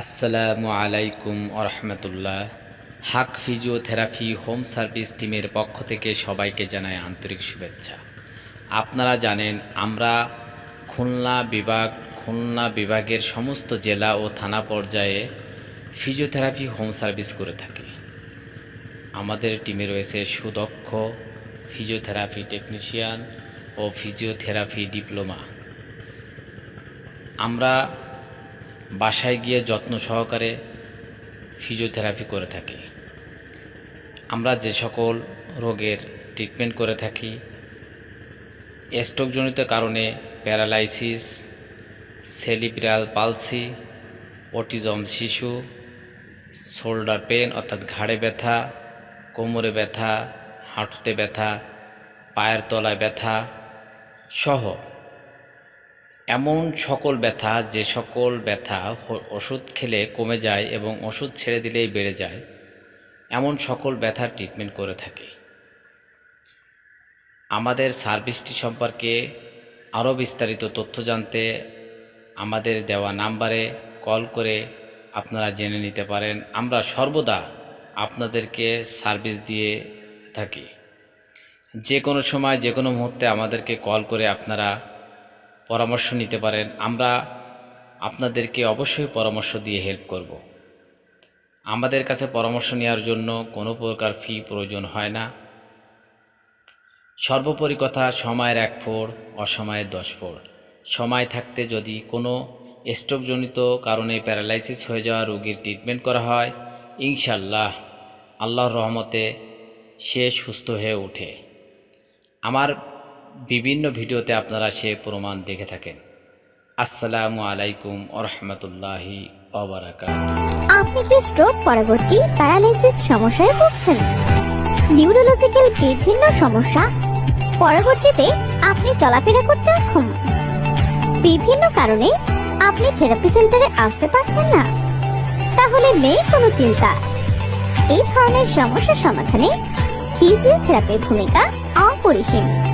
আসসালামু আলাইকুম আরহামতুল্লাহ হাক ফিজিওথেরাপি হোম সার্ভিস টিমের পক্ষ থেকে সবাইকে জানাই আন্তরিক শুভেচ্ছা। আপনারা জানেন, আমরা খুলনা বিভাগ, খুলনা বিভাগের সমস্ত জেলা ও থানা পর্যায়ে ফিজিওথেরাপি হোম সার্ভিস করে থাকি। আমাদের টিমে রয়েছে সুদক্ষ ফিজিওথেরাপি টেকনিশিয়ান ও ফিজিওথেরাপি ডিপ্লোমা। আমরা বাসায় গিয়ে যত্ন সহকারে ফিজিওথেরাপি করে থাকি। আমরা যে সকল রোগের ট্রিটমেন্ট করে থাকি স্ট্রোকজনিত কারণে প্যারালাইসিস সেলিব্রাল পালসি অটিজম শিশু শোল্ডার পেন অর্থাৎ ঘাড়ে ব্যথা, কোমরে ব্যথা, হাঁটুতে ব্যথা, পায়ের তলায় ব্যথা সহ এমন সকল ব্যথা যে সকল ব্যথা ওষুধ খেলে কমে যায় এবং ওষুধ ছেড়ে দিলেই বেড়ে যায়, এমন সকল ব্যথার ট্রিটমেন্ট করে থাকে। আমাদের সার্ভিসটি সম্পর্কে আরও বিস্তারিত তথ্য জানতে আমাদের দেওয়া নাম্বারে কল করে আপনারা জেনে নিতে পারেন। আমরা সর্বদা আপনাদেরকে সার্ভিস দিয়ে থাকি। যে কোনো সময়, যে কোনো মুহূর্তে আমাদেরকে কল করে আপনারা পরামর্শ নিতে পারেন। আমরা আপনাদেরকে অবশ্যই পরামর্শ দিয়ে হেল্প করব। আমাদের কাছে পরামর্শ নেওয়ার জন্য কোনো প্রকার ফি প্রয়োজন হয় না। সর্বোপরি কথা, সময়ের এক ফোর অসময়ের দশ ফোর সময় থাকতে যদি কোনো স্ট্রোকজনিত কারণে প্যারালাইসিস হয়ে যাওয়া রোগীর ট্রিটমেন্ট করা হয় ইনশাল্লাহ আল্লাহর রহমতে সে সুস্থ হয়ে ওঠে। আমার বিভিন্ন ভিডিওতে আপনারা সে প্রমাণ দেখে থাকেন। আসসালামু আলাইকুম আরহামতুল্লাহি আপনি কি স্ট্রোক পরবর্তী প্যারালাইসিস সমস্যায় ভুগছেন? নিউরোলজিক্যাল বিভিন্ন সমস্যা। পরবর্তীতে আপনি চলাফেরা করতে অক্ষম বিভিন্ন কারণে আপনি থেরাপি সেন্টারে আসতে পারছেন না। তাহলে নেই কোনো চিন্তা। এই ধরনের সমস্যা সমাধানে ফিজিওথেরাপির ভূমিকা অপরিসীম।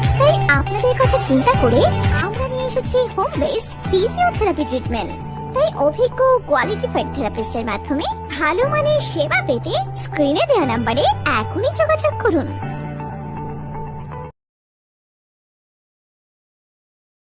আপনাদের কথা চিন্তা করে আমরা নিয়ে এসেছি হোম বেসড ফিজিওথেরাপি ট্রিটমেন্ট তাই অভিজ্ঞ কোয়ালিটিফাইড থেরাপিস্টের মাধ্যমে ভালো মানের সেবা পেতে স্ক্রিনে দেওয়া নাম্বারে এখনই যোগাযোগ করুন।